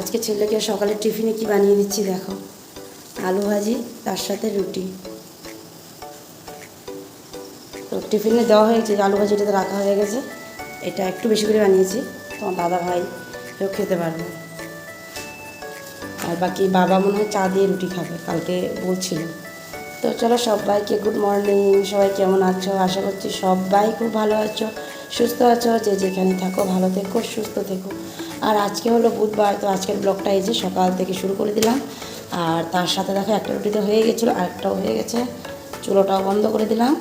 আজকে ছেলেকে সকালে টিফিনে কি বানিয়ে দিচ্ছি দেখো। আলু ভাজি, তার সাথে রুটি। তো টিফিনে দেওয়া হয়েছে, আলু ভাজিটাতে রাখা হয়ে গেছে। এটা একটু বেশি করে বানিয়েছি, তোমার দাদা ভাই কেউ খেতে পারবে। আর বাকি বাবা মনে হয় চা দিয়ে রুটি খাবে, কালকে বলছিল। তো চলো সবাইকে গুড মর্নিং সবাই কেমন আছো? আশা করছি সবাই খুব ভালো আছো, সুস্থ আছো, যে যেখানে থাকো, ভালো থেকো, সুস্থ থেকো। আর আজকে হলো বুধবার, তো আজকের ব্লগটা এই যে সকাল থেকে শুরু করে দিলাম। আর তার সাথে দেখো একটা রুটি তো হয়ে গেছিল আরেকটাও হয়ে গেছে। চুলোটাও বন্ধ করে দিলাম।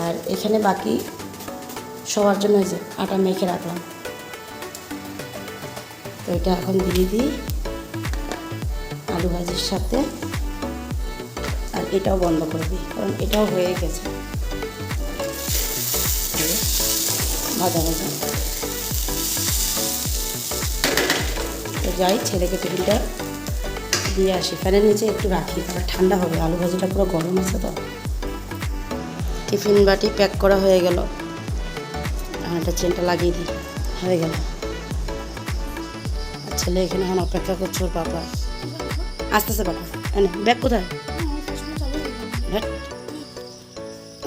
আর এখানে বাকি সবার জন্য যে আটা মেখে রাখলাম। তো এটা এখন দিয়ে দিই আলু ভাজির সাথে। আর এটাও বন্ধ করে দিই, কারণ এটাও হয়ে গেছে। ভাজা ভাজা। যাই, ছেলেকে টিফিনটা দিয়ে আসি। ফ্যানের নিচে একটু রাখি। তারপর ঠান্ডা হবে, আলু ভাজিটা পুরো গরম আছে তো। টিফিন বাটি প্যাক করা হয়ে গেল। একটা চেনটা লাগিয়ে দিই। হয়ে গেল। ছেলে এখানে এখন অপেক্ষা করছে পাপা আস্তে আস্তে পাপা এনে ব্যাগ কোথায়।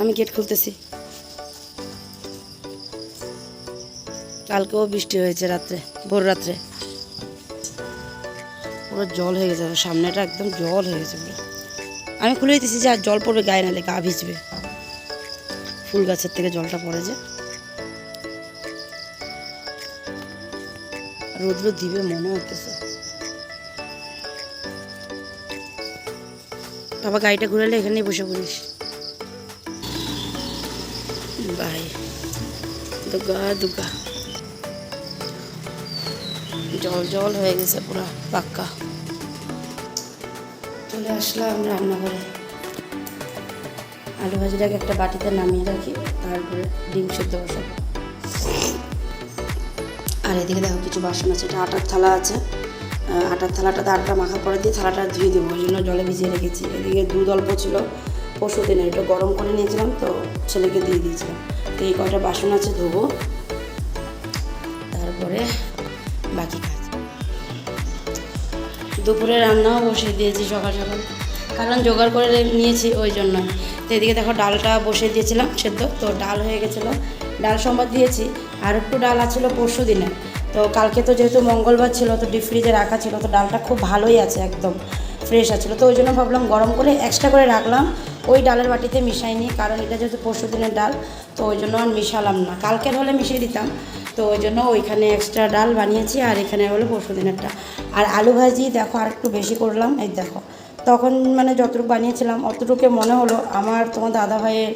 আমি গেট খুলতেছি। কালকেও বৃষ্টি হয়েছে রাত্রে, ভোর রাত্রে। পুরো জল হয়ে গেছে, সামনেটা একদম জল হয়ে গেছে পুরো। আমি খুলে দিতেছি যে আর জল পড়বে গায়ে নালে গা ভিজবে। ফুল গাছের থেকে জলটা পড়ে যে। রোদ্র দিবে মনে হতেছে বাবা, গাড়িটা ঘুরালে এখানেই বসে পড়িস। বাই। দুগা দুগা। জল জল হয়ে গেছে পুরো, পাক্কা। চলে আসলাম রান্নাঘরে। আলু ভাজিটাকে একটা বাটিতে নামিয়ে রাখি, তারপরে ডিম সেদ্ধ বসাবো। আর এদিকে দেখো কিছু বাসন আছে, এটা আটার থালা আছে। আটার থালাটাতে আটা মাখা পরে দিয়ে থালাটা ধুয়ে দেবো, ওই জন্য জলে ভিজিয়ে রেখেছি। এদিকে দুধ অল্প ছিল, পরশু দিনের, এটা গরম করে নিয়েছিলাম, তো ছেলেকে দিয়ে দিয়েছিলাম। তো এই কয়টা বাসন আছে ধোবো। তারপরে বাকি কাজ। দুপুরে রান্নাও বসিয়ে দিয়েছি সকাল সকাল। কারণ জোগাড় করে নিয়েছি ওই জন্য। তো এদিকে দেখো ডালটা বসিয়ে দিয়েছিলাম সেদ্ধ, তো ডাল হয়ে গেছিল। ডাল সম্বাদ দিয়েছি। আর একটু ডাল আছিল পরশু দিনে। তো কালকে তো যেহেতু মঙ্গলবার ছিল, তো ডিপ ফ্রিজে রাখা ছিল, তো ডালটা খুব ভালোই আছে একদম। ফ্রেশ আছিল। তো ওই জন্য ভাবলাম গরম করে এক্সট্রা করে রাখলাম। ওই ডালের বাটিতে মিশাইনি, কারণ এটা যেহেতু পরশু দিনের ডাল, তো ওই জন্য আর মিশালাম না। কালকের হলে মিশিয়ে দিতাম, তো ওই জন্য ওইখানে এক্সট্রা ডাল বানিয়েছি, আর এখানে হলো পরশু দিনেরটা। আর আলু ভাজি দেখো আর একটু বেশি করলাম, এই দেখো। তখন মানে যতটুকু বানিয়েছিলাম, অতটুকু মনে হলো আমার তোমার দাদা ভাইয়ের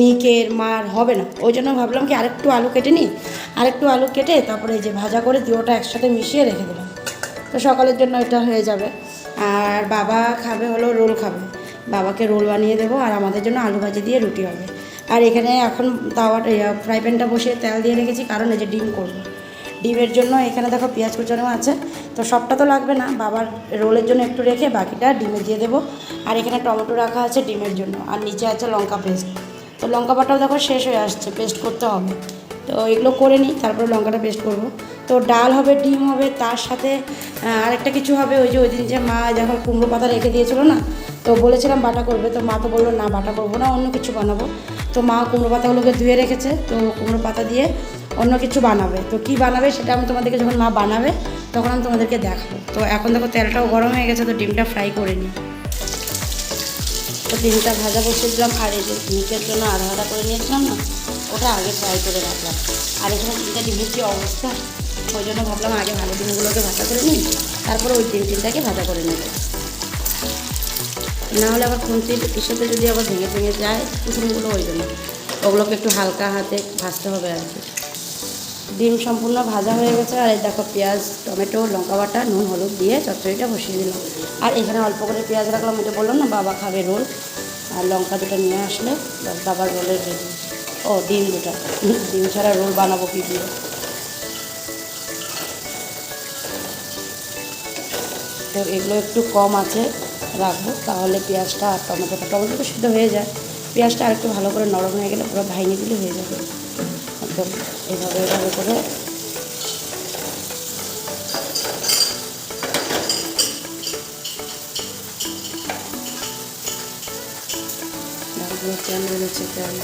নিকের মার হবে না। ওই জন্য ভাবলাম কি আরেকটু আলু কেটে নিই, আরেকটু আলু কেটে তারপরে যে ভাজা করে দিয়ে ওটা একসাথে মিশিয়ে রেখে দিলাম। তো সকালের জন্য এটা হয়ে যাবে। আর বাবা খাবে হলো রোল খাবে। বাবাকে রোল বানিয়ে দেবো আর আমাদের জন্য আলু ভাজি দিয়ে রুটি হবে। আর এখানে এখন তাওয়াটা ফ্রাই প্যানটা বসিয়ে তেল দিয়ে রেখেছি, কারণ এই যে ডিম করব। ডিমের জন্য এখানে দেখো পেঁয়াজ কুচানো আছে, তো সবটা তো লাগবে না, বাবার রোলের জন্য একটু রেখে বাকিটা ডিমে দিয়ে দেবো। আর এখানে টমেটো রাখা আছে ডিমের জন্য, আর নিচে আছে লঙ্কা পেস্ট। তো লঙ্কা বাটাও দেখো শেষ হয়ে আসছে, পেস্ট করতে হবে। তো এগুলো করে নিই, তারপরে লঙ্কাটা পেস্ট করব। তো ডাল হবে, ডিম হবে, তার সাথে আরেকটা কিছু হবে, ওই যে ওই দিন যে মা যখন কুমড়ো পাতা রেখে দিয়েছিল না, তো বলেছিলাম বাটা করবে, তো মা তো বলল, না, বাটা করব না, অন্য কিছু বানাবো। তো মা কুমড়ো পাতাগুলোকে ধুয়ে রেখেছে, তো কুমড়ো পাতা দিয়ে অন্য কিছু বানাবে। তো কি বানাবে সেটা আমি তোমাদেরকে যখন মা বানাবে, তখন আমি তোমাদেরকে দেখাবো। তো এখন দেখো তেলটাও গরম হয়ে গেছে, তো ডিমটা ফ্রাই করে নিই। তো ডিমটা ভাজা বসিয়ে দিলাম, আর এই যে মিটের জন্য আধা আধা করে নিয়েছিলাম না ওটা আগে ফ্রাই করে রাখলাম আর এখানে তিনটা ডিমের অবস্থা, ওই জন্য ভাবলাম আগে ভালো ডিমগুলোকে ভাজা করে নিই, তারপরে ওই ডিম তিনটাকে ভাজা করে নেব। না হলে আবার খুন্তির ইস্যুতে যদি আবার ভেঙে ভেঙে যায়, কুসুমগুলো ওই জন্য। ওগুলোকে একটু হালকা হাতে ভাজতে হবে আর কি। ডিম সম্পূর্ণ ভাজা হয়ে গেছে, আর এই দেখো পেঁয়াজ, টমেটো, লঙ্কা বাটা, নুন, হলুদ দিয়ে চচ্চড়িটা বসিয়ে দিলাম। আর এখানে অল্প করে পেঁয়াজ রাখলাম এটা বললাম না, বাবা খাবে রোল। আর লঙ্কা দুটো নিয়ে আসলে, বাবার রোলের রেডি। ও, ডিম দুটা। ডিম ছাড়া রোল বানাবো কি দিয়ে? তো এগুলো একটু কম আছে, রাখব। তাহলে পেঁয়াজটা আর টমেটোটা টমেটো তো সিদ্ধ হয়ে যায়। পেঁয়াজটা আর একটু ভালো করে নরম হয়ে গেলে পুরো ভাইনে দিলে হয়ে যাবে। একদম এভাবে এভাবে করে। তেল রয়েছে তেল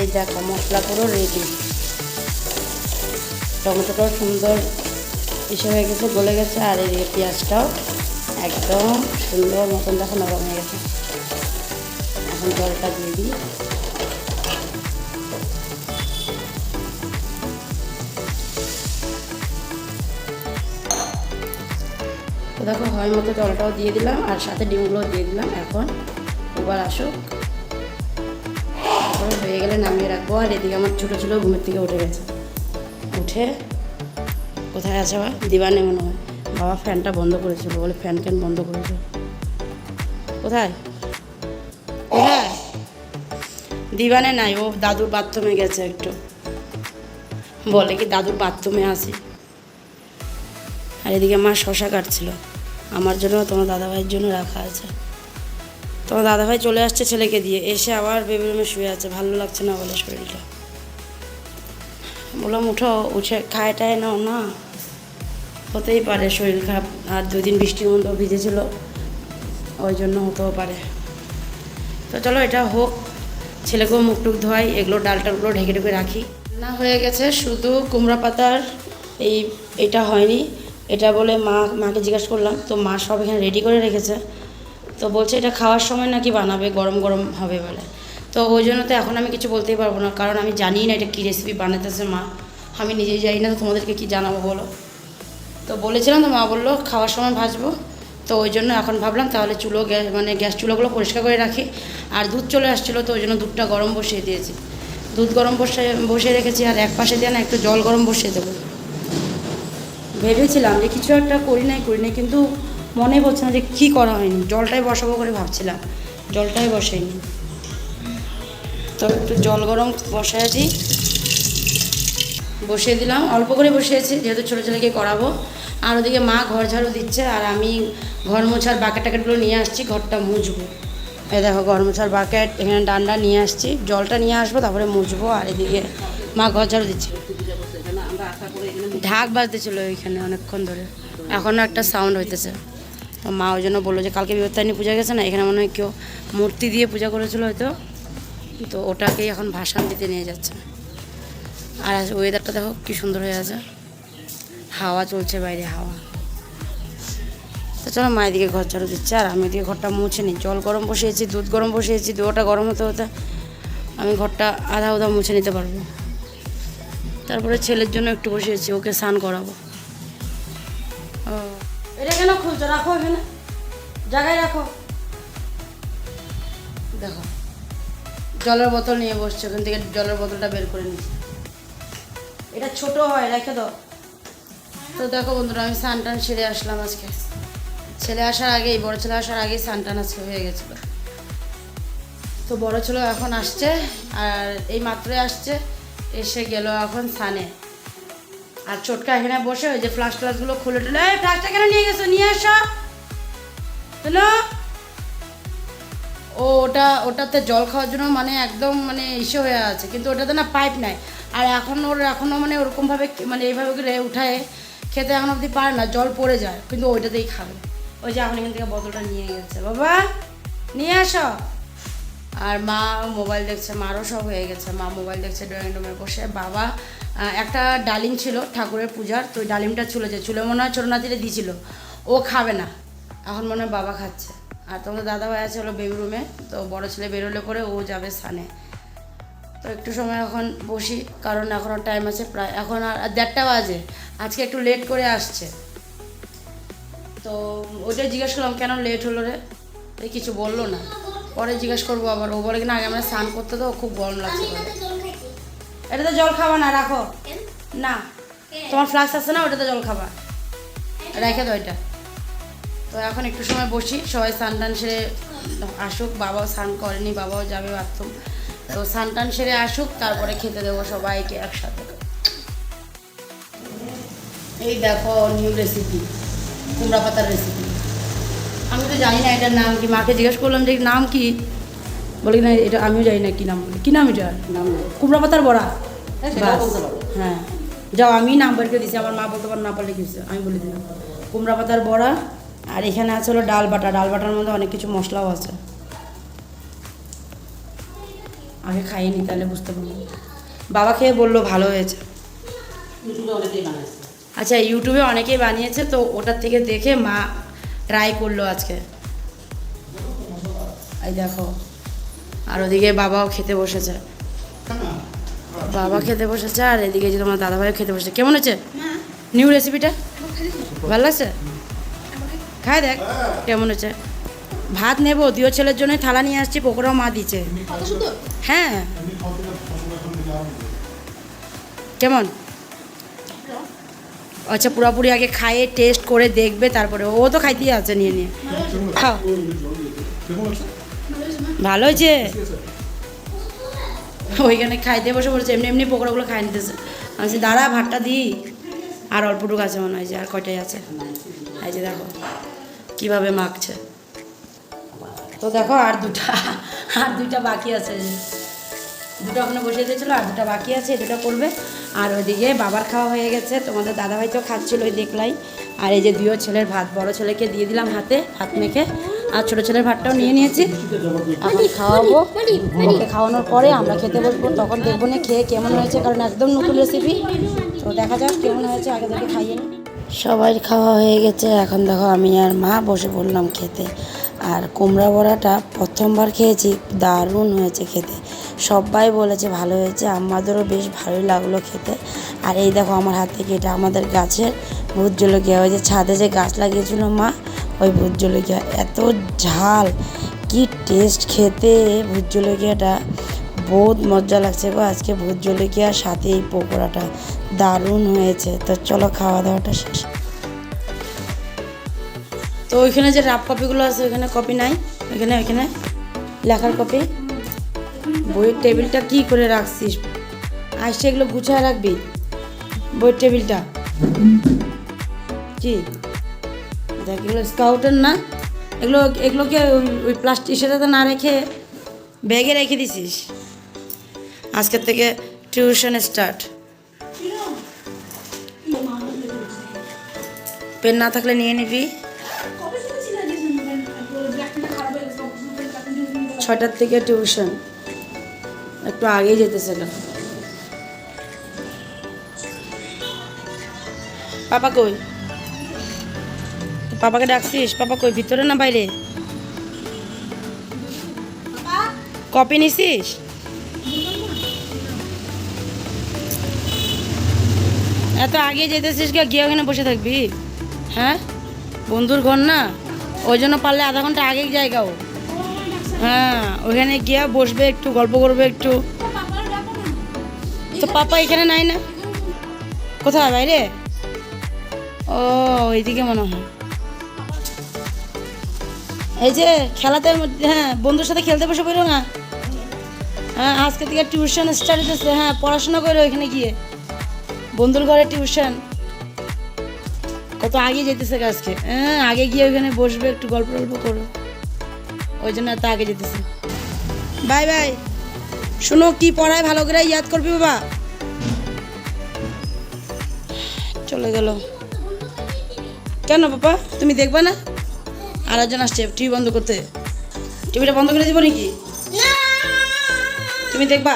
এই দেখো মশলা পুরো রেডি টমেটোটাও সুন্দর এসে হয়ে গেছে, গলে গেছে, আর এই পেঁয়াজটাও একদম সুন্দর মতন দেখো নরম হয়ে গেছে। এখন জলটা দিয়ে দিই। দেখো হয় মতো জলটাও দিয়ে দিলাম, আর সাথে ডিমগুলো দিয়ে দিলাম। এখন এবার আসুক। তারপরে হয়ে গেলে নামিয়ে রাখব, আর এদিকে আমার ছোটো ছোটো ঘুমের থেকে উঠে গেছে। উঠে কোথায় আছে বা দিবানে মনে হয়। বাবা ফ্যানটা বন্ধ করেছিল, বলে ফ্যান ক্যান বন্ধ করেছে? কোথায়? কোথায়? দিবানে নাই, ও দাদুর বাথরুমে গেছে একটু। বলে কি দাদুর বাথরুমে আসি? আর এদিকে মা শশা কাটছিল। আমার জন্য তোমার দাদাভাইয়ের জন্য রাখা আছে। তোমার দাদাভাই চলে আসছে ছেলেকে দিয়ে। এসে আবার বেবি রুমে শুয়ে আছে। ভালো লাগছে না বলে শরীরটা। বললাম, উঠো, উঠে খায় টায় নাও না। হতেই পারে শরীর খারাপ। আর দুদিন বৃষ্টির মধ্যে ভিজেছিল। ওই জন্য হতেও পারে। তো চলো, এটা হোক। ছেলেকেও মুখ টুক ধোয়াই। এগুলো ডাল টালগুলো ঢেকে ঢেকে রাখি। না হয়ে গেছে শুধু কুমড়া পাতার। এই, এটা হয়নি। এটা বলে মা, মাকে জিজ্ঞাসা করলাম, তো মা সব এখানে রেডি করে রেখেছে? তো বলছে এটা খাওয়ার সময় নাকি বানাবে, গরম গরম হবে বলে। তো ওই জন্য তো এখন আমি কিছু বলতেই পারব না, কারণ আমি জানি না এটা কী রেসিপি বানাতেছে মা। আমি নিজেই জানি না, তো তোমাদেরকে কী জানাব বলো? তো বলেছিলাম তো মা বলল, খাওয়ার সময় ভাজবো। তো ওই জন্য এখন ভাবলাম তাহলে চুলো গ্যাস মানে গ্যাস চুলোগুলো পরিষ্কার করে রাখি। আর দুধ চলে আসছিল, তো ওই জন্য দুধটা গরম বসিয়ে দিয়েছি। দুধ গরম বসে, বসিয়ে রেখেছি, আর এক পাশে দিয়ে না একটু জল গরম বসিয়ে দেবো। ভেবেছিলাম যে কিছু একটা করি নাই করি নাই, কিন্তু মনে পড়ছে না যে কী করা হয়নি। জলটাই বসাবো করে ভাবছিলাম। জলটাই বসাইনি তো একটু জল গরম দিই বসিয়ে দিলাম। অল্প করে বসিয়েছি, যেহেতু ছোটো ছেলেকে করাবো। আর ওদিকে মা ঘর ঝাড়ু দিচ্ছে, আর আমি ঘর মোছার বাকেট টাকেটগুলো নিয়ে আসছি, ঘরটা মুছবো। এই দেখো, ঘর মোছার বাকেট এখানে ডান্ডা নিয়ে আসছি। জলটা নিয়ে আসব, তারপরে মুছবো, আর এদিকে মা ঘর ঝাড়ু দিচ্ছে। ঢাক বাজতেছিল ওইখানে অনেকক্ষণ ধরে। এখনও একটা সাউন্ড হইতেছে। তো মা ওই জন্য বলল যে কালকে বিপত্তারিণী পূজা গেছে না, এখানে মনে হয় কেউ মূর্তি দিয়ে পূজা করেছিল হয়তো। তো ওটাকেই এখন ভাসান দিতে নিয়ে যাচ্ছে। আর ওয়েদারটা দেখো কি সুন্দর হয়ে আছে। হাওয়া চলছে বাইরে, হাওয়া। তো চলো মায়ের দিকে ঘর ঝাড়ু দিচ্ছে, আর আমি দিকে ঘরটা মুছে নিই। জল গরম বসিয়েছি, দুধ গরম বসিয়েছি দুটা গরম হতে হতে আমি ঘরটা আধা আধা মুছে নিতে পারব। তারপরে ছেলের জন্য একটু বসিয়েছি, ওকে স্নান করাবো। ও। এটা কেন খুলছো? রাখো এখানে। জায়গায় রাখো। দেখো। জলের বোতল নিয়ে বসছে, ওখান থেকে জলের বোতলটা বের করে নিচ্ছি। এটা ছোট হয়, রেখে দাও। তো দেখো বন্ধুরা, আমি স্নান টান সেরে আসলাম আজকে। ছেলে আসার আগেই, বড় ছেলে আসার আগেই স্নান টান আজকে হয়ে গেছিল। তো বড় ছেলে এখন আসছে, আর এই মাত্রই আসছে, এসে গেল এখন স্নানে। আর ছোটকা এখানে বসে ওই যে ফ্লাস ট্লাসগুলো খুলে টুলে এই ফ্লাসটা কেন নিয়ে গেছো? নিয়ে আসো। হ্যালো ও, ওটা, ওটাতে জল খাওয়ার জন্য মানে একদম মানে ইসে হয়ে আছে, কিন্তু ওটাতে না পাইপ নাই। আর এখন ওর এখনও মানে ওরকমভাবে মানে এইভাবে করে উঠায়, খেতে এখন অবধি পারে না, জল পড়ে যায়, কিন্তু ওইটাতেই খাবে। ওই যে এখন এখান থেকে বোতলটা নিয়ে গেছে। বাবা, নিয়ে আসো। আর মা মোবাইল দেখছে, মারও সব হয়ে গেছে। মা মোবাইল দেখছে, ড্রয়িং রুমে বসে। বাবা একটা ডালিম ছিল ঠাকুরের পূজার, তো ওই ডালিমটা চুলেছে চুলে মনে হয় ছোটো নাতিরে দিছিল ও খাবে না। এখন মনে হয় বাবা খাচ্ছে। আর তোমাদের দাদা ভাই আছে হলো বেবি রুমে, তো বড় ছেলে বেরোলে পরে ও যাবে স্থানে তো একটু সময় এখন বসি, কারণ এখনও টাইম আছে প্রায়, এখন আর দেড়টা বাজে। আজকে একটু লেট করে আসছে। তো ওইটাই জিজ্ঞেস করলাম, কেন লেট হলো রে? কিছু বলল না। পরে জিজ্ঞেস করব আবার। ও বলে কিনা আগে আমরা স্নান করতে তো খুব গরম লাগছে এটাতে জল খাবা না রাখো। না। তোমার ফ্লাক্স আছে না ওটাতে জল খাবা। রেখে দাও এটা। তো এখন একটু সময় বসি সবাই স্নান টান সেরে আসুক বাবাও স্নান করেনি বাবাও যাবে বাথরুম তো স্নান টান সেরে আসুক তারপরে খেতে দেবো সবাইকে একসাথে। এই দেখো নিউ রেসিপি কুমড়া পাতার রেসিপি আমি তো জানি না এটার নাম কি মাকে জিজ্ঞেস করলাম যে নাম কি? বলি না এটা আমিও জানি না কি নাম কি নাম এটা? নাম কুমড়া পাতার বড়া। হ্যাঁ যাও আমি নাম বের করে দিছি আমার মা বলতে পার না পারলে কিছু আমি বলে দিলাম। কুমড়া পাতার বড়া আর এখানে আছে হলো ডাল বাটা। ডাল বাটার মধ্যে অনেক কিছু মশলাও আছে। আগে খাইনি তাহলে বুঝতে পারব। বাবা খেয়ে বলল ভালো হয়েছে। আচ্ছা ইউটিউবে অনেকেই বানিয়েছে তো ওটার থেকে দেখে মা ট্রাই করল আজকে। এই দেখো আর ওদিকে বাবাও খেতে বসেছে। বাবা খেতে বসেছে আর এদিকে যে তোমার দাদাভাইও খেতে বসেছে। কেমন হয়েছে? নিউ রেসিপিটা ভালো লাগছে? খাই দেখ কেমন হয়েছে। ভাত নেব দিও ছেলের জন্য থালা নিয়ে আসছি পকোড়াও মা দিচ্ছে হ্যাঁ। কেমন? আচ্ছা পুরোপুরি আগে খাইয়ে টেস্ট করে দেখবে তারপরে ও তো খাইতেই আছে নিয়ে নিয়ে। খাও ভালো হয়েছে? ওইখানে খাইতে বসে পড়েছে এমনি এমনি পকোড়াগুলো খাই নিতেছে। আমি বলছি, দাঁড়া ভাতটা দিই আর অল্পটুকু আছে মনে হয় যে আর কয়টাই আছে। এই যে দেখো কীভাবে মাখছে। তো দেখো আর দুটা আর দুইটা বাকি আছে। দুটো ওখানে বসিয়ে দিয়েছিলো আর দুটো বাকি আছে, দুটো করবে। আর ওইদিকে বাবার খাওয়া হয়ে গেছে, তোমাদের দাদাভাই তো খাচ্ছিল ওই দেখলাই। আর এই যে দুইও ছেলের ভাত, বড় ছেলেকে দিয়ে দিলাম হাতে, হাত মেখে। আর ছোটো ছেলের ভাতটাও নিয়ে নিয়েছি। এখন খাওয়াবো। ওকে খাওয়ানোর পরে আমরা খেতে বসবো। তখন দেখব না খেয়ে কেমন হয়েছে, কারণ একদম নতুন রেসিপি তো দেখা যাক কেমন হয়েছে, আগে থেকে খাইয়ে সবাই খাওয়া হয়ে গেছে। এখন দেখো আমি আর মা বসে পড়লাম খেতে। আর কুমড়া বড়াটা প্রথমবার খেয়েছি, দারুণ হয়েছে খেতে। সবাই বলেছে ভালো হয়েছে, আমাদেরও বেশ ভালোই লাগল খেতে। আর এই দেখো আমার হাত থেকে এটা আমাদের গাছের ভূত জলকিয়া ওই যে ছাদে যে গাছ লাগিয়েছিল মা, ওই ভূত জলকিয়া এত ঝাল, কি টেস্ট খেতে ভূত জলকিয়াটা বহুত মজা লাগছে গো আজকে ভূত জলকিয়ার সাথে এই পকোড়াটা। দারুণ হয়েছে। তো চলো খাওয়া দাওয়াটা শেষ। তো ওইখানে যে রাফ কপিগুলো আছে, ওইখানে কপি নাই? ওইখানে ওইখানে? লেখার কপি বইয়ের টেবিলটা কি করে রাখছিস? আসছে এগুলো গুছিয়ে রাখবি। বইয়ের টেবিলটা। কি? দেখ, এগুলো স্কাউটের না? এগুলো, এগুলোকে ওই- প্লাস্টিক সেটাতে না রেখে ব্যাগে রেখে দিছিস? আজকের থেকে টিউশন স্টার্ট। পেন না থাকলে নিয়ে নিবি। ছটার থেকে টিউশন। একটু আগেই যেতেছিল। পাপা কই? পাপাকে ডাকছিস? পাপা কই? ভিতরে না বাইরে? কপি নিছিস? এত আগে যেতেছিস গিয়ে গিয়ে ওখানে বসে থাকবি। হ্যাঁ? বন্ধুর ঘর না? ওই জন্য পারলে আধা ঘণ্টা আগেই জায়গাও হ্যাঁ ওখানে গিয়ে বসবে একটু, গল্প করবে একটু। তো পাপা এখানে নাই না? কোথায়, বাইরে? ও, এইদিকে মনে হয়। এই যে খেলাতে হ্যাঁ বন্ধুর সাথে খেলতে বসে পড়ো না? হ্যাঁ আজকে থেকে টিউশন স্টার্ট হতেছে হ্যাঁ পড়াশোনা করো এখানে গিয়ে। বন্ধুর ঘরে টিউশন কত আগে যেতেছে আজকে। হ্যাঁ আগে গিয়ে ওখানে বসবে, একটু গল্প টল্প করো। ওই জন্য এত আগে যেতেছে। Bye bye. শুনো কি পড়ায় ভালো করে ইয়াদ করবি বাবা? চলে গেল। কেন বাবা? তুমি দেখবা না? আর একজন আসছে টিভি বন্ধ করতে। টিভিটা বন্ধ করে দিব নাকি? তুমি দেখবা?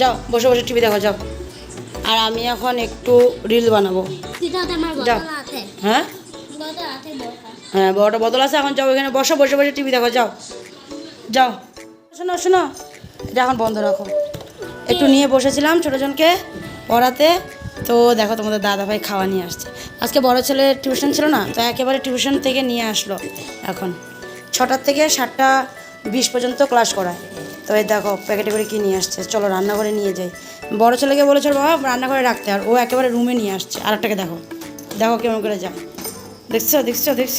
যাও বসে বসে টিভি দেখো যাও। আর আমি এখন একটু রিল বানাবো। যাও। হ্যাঁ? হ্যাঁ বড়টা বদল আছে, এখন যাও এখানে, বসো, বসে বসে টিভি দেখো, যাও। যাও। শোনো শোনো। এটা এখন বন্ধ রাখো। একটু নিয়ে বসেছিলাম ছোটোজনকে পড়াতে। তো দেখো তোমাদের দাদা ভাই খাওয়া নিয়ে আসছে। আজকে বড় ছেলে টিউশন ছিল না, তো একেবারে টিউশন থেকে নিয়ে আসলো এখন। ছটার থেকে সাতটা বিশ পর্যন্ত ক্লাস করায়। তো এই দেখো প্যাকেটে করে কি নিয়ে আসছে? চলো রান্নাঘরে নিয়ে যাই। বড় ছেলেকে বলেছিল বাবা, রান্নাঘরে রাখতে। আর ও একেবারে রুমে নিয়ে আসছে। আর একটাকে দেখো। দেখো কেমন করে যায়। দেখছ দেখছ দেখছ?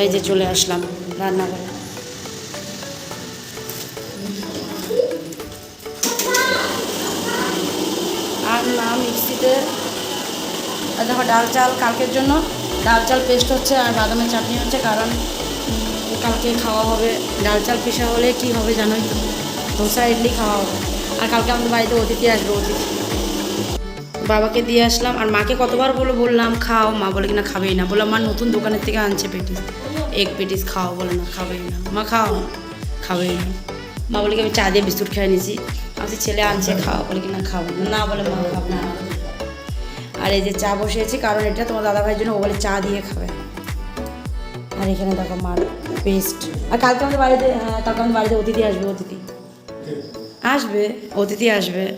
এই যে চলে আসলাম রান্নাঘরে। আর না, মিক্সিতে। দেখো, ডাল চাল কালকের জন্য। ডাল চাল পেস্ট হচ্ছে আর বাদামের চাটনি হচ্ছে, কারণ কালকে খাওয়া হবে। ডাল চাল পিসা হলে কি হবে জানোই? তো ধোসা ইডলি খাওয়া হবে। আর কালকে আমাদের বাড়িতে অতিথি আসবে, অতিথি। বাবাকে দিয়ে আসলাম আর মাকে কতবার বলে বললাম, খাও, মা বলে কিনা খাবেই না। বললাম, মা, নতুন দোকানের থেকে আনছে পেটিস। এক পেটিস খাও, বলে না, খাবেই না। মা, খাও খাবেই না। মা বলে কি, আমি চা দিয়ে বিস্কুট খেয়ে নিয়েছি। আমি ছেলে আনছে, খাও, বলে কিনা খাব না বলে মা খাব না। আর এই যে চা বসিয়েছি, কারণ এটা তোমার দাদাভাইয়ের জন্য, ও বলে চা দিয়ে খাবে। আর এখানে দেখো মার পেস্ট। আর কালকে আমাদের বাড়িতে হ্যাঁ কালকে আমাদের বাড়িতে অতিথি আসবে, অতিথি। আসবে, অতিথি আসবে।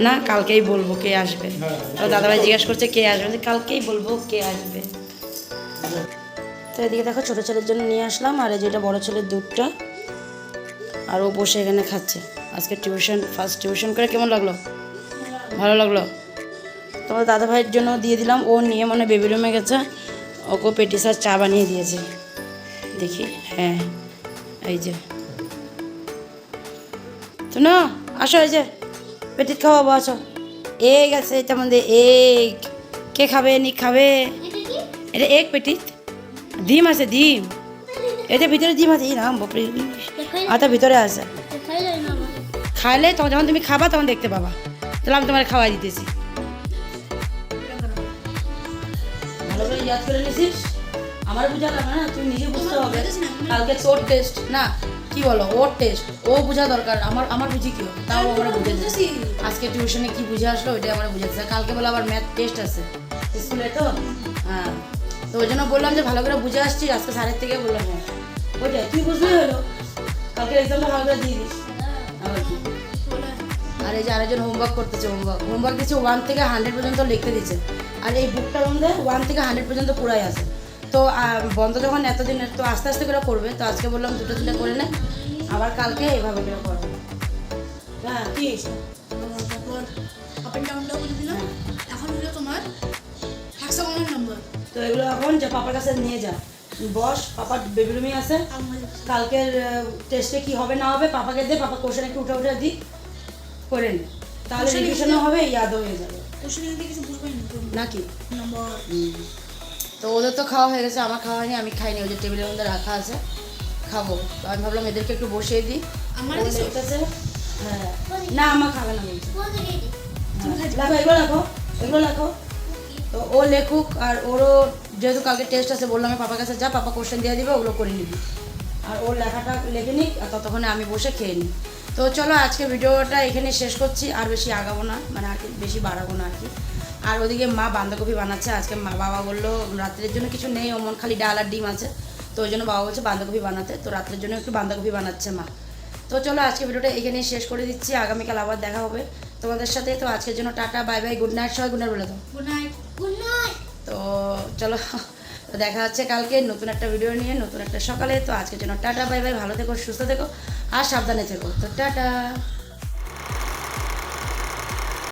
না, কালকেই বলব কে আসবে। তো দাদাভাই জিজ্ঞাসা করছে কে আসবে। কালকেই বলব কে আসবে। তো এদিকে দেখো, ছোটো ছেলের জন্য নিয়ে আসলাম। আর এই যেটা বড়ো ছেলের দুধটা। আর ও বসে এখানে খাচ্ছে। আজকে টিউশন ফার্স্ট টিউশন করে কেমন লাগল? ভালো লাগল? তোমার দাদা ভাইয়ের জন্য দিয়ে দিলাম। ও নিয়ে মনে বেবি রুমে গেছে। ওকে পেটিস আর চা বানিয়ে দিয়েছে। দেখি হ্যাঁ এই যে। না আসো এই যে পেটিস খাওয়াবো আসো। এ গেছে এটা মধ্যে এক কে খাবে নি খাবে? এটা এক পেটিস ডিম আছে ডিম। এটা ভিতরে ডিম আছে না বাপরে আটা ভিতরে আছে। খাইলে তখন যখন তুমি খাবা তখন দেখতে পাবা। তাহলে আমি তোমার খাওয়াই দিতেছি। ভালো করে ইয়াদ করে নিছিস? আমার বোঝা লাগবে না তুই নিজে বুঝতে হবে। কালকে তোর টেস্ট না কি বলো? ওর টেস্ট ও বোঝা দরকার আমার আমার বুঝি কি? তাও আমরা বুঝে দিচ্ছি আজকে টিউশনে কি বুঝে আসলো ওইটাই আমরা বুঝে দিচ্ছি কালকে বলে আবার ম্যাথ টেস্ট আছে। স্কুলে তো? হ্যাঁ। তো ওই জন্য বললাম যে ভালো করে বুঝে আসছি আজকে স্যারের থেকে বললাম। হ্যাঁ ওইটাই তুই বুঝলেই হলো? কালকে এক্সামটা ভালো করে দিয়ে দিস। আবার কি? আর এই যে আরেকজন হোমওয়ার্ক করতেছে হোমওয়ার্ক হোমওয়ার্ক দিচ্ছে ওয়ান থেকে হান্ড্রেড পর্যন্ত লিখতে দিচ্ছে। আর এই বুকটার মধ্যে ওয়ান থেকে হান্ড্রেড পর্যন্ত পুরাই আছে। তো বন্ধ যখন এতদিন তো আস্তে আস্তে করে করবে তো আজকে বললাম দুটো তিনটে করে নে আবার কালকে এভাবে করে করবে। হ্যাঁ কি তারপর আপ অ্যান্ড ডাউনটাও বলে দিলাম। এখন হলো তোমার নাম্বার তো এগুলো এখন যে পাপার কাছে নিয়ে যা। বস পাপার বেবি রুমই আছে। কালকের টেস্টে কি হবে না হবে পাপাকে দে পাপা কোশ্চেন একটু উঠে উঠে দি করে নে। তাহলে রিভিশনও হবে ইয়াদও হয়ে যাবে। কোশ্চেন কিছু বুঝবেন নাকি নাম্বার তো ওদের তো খাওয়া হয়ে গেছে আমার খাওয়া হয়নি আমি খাইনি ওই যে টেবিলের মধ্যে রাখা আছে খাব। তো আমি ভাবলাম এদেরকে একটু বসিয়ে দিই। আমার হ্যাঁ। না আমার খাবে না বলছে। কোন থেকে দিই? রাখো এগুলো রাখো এগুলো রাখো। তো ও লেখুক আর ওরও যেহেতু কালকে টেস্ট আছে বললাম আমি পাপার কাছে যা পাপা কোশ্চেন দিয়ে দিবে ওগুলো করে নিবি। আর ওর লেখাটা লেখে নিক আর ততক্ষণে আমি বসে খেয়ে নিই। তো চলো আজকে ভিডিওটা এখানে শেষ করছি আর বেশি আগাবো না মানে আর কি বেশি বাড়াবো না আর কি। আর ওদিকে মা বাঁধাকপি বানাচ্ছে। আজকে মা বাবা বলল রাত্রের জন্য কিছু নেই অমন খালি ডাল আর ডিম আছে। তো ওই জন্য বাবা বলছে বাঁধাকপি বানাতে। তো রাত্রের জন্য একটু বাঁধাকপি বানাচ্ছে মা। তো চলো আজকে ভিডিওটা এখানেই শেষ করে দিচ্ছি। আগামীকাল আবার দেখা হবে তোমাদের সাথে। তো আজকের জন্য tata bye bye good night সবাই গুড নাইট বলে দাও। গুড নাইট গুড নাইট তো চলো তো দেখা হচ্ছে কালকে নতুন একটা ভিডিও নিয়ে নতুন একটা সকালে। তো আজকের জন্য টাটা বাই বাই ভালো থেকো সুস্থ থেকো আর সাবধানে থেকো। তো টাটা।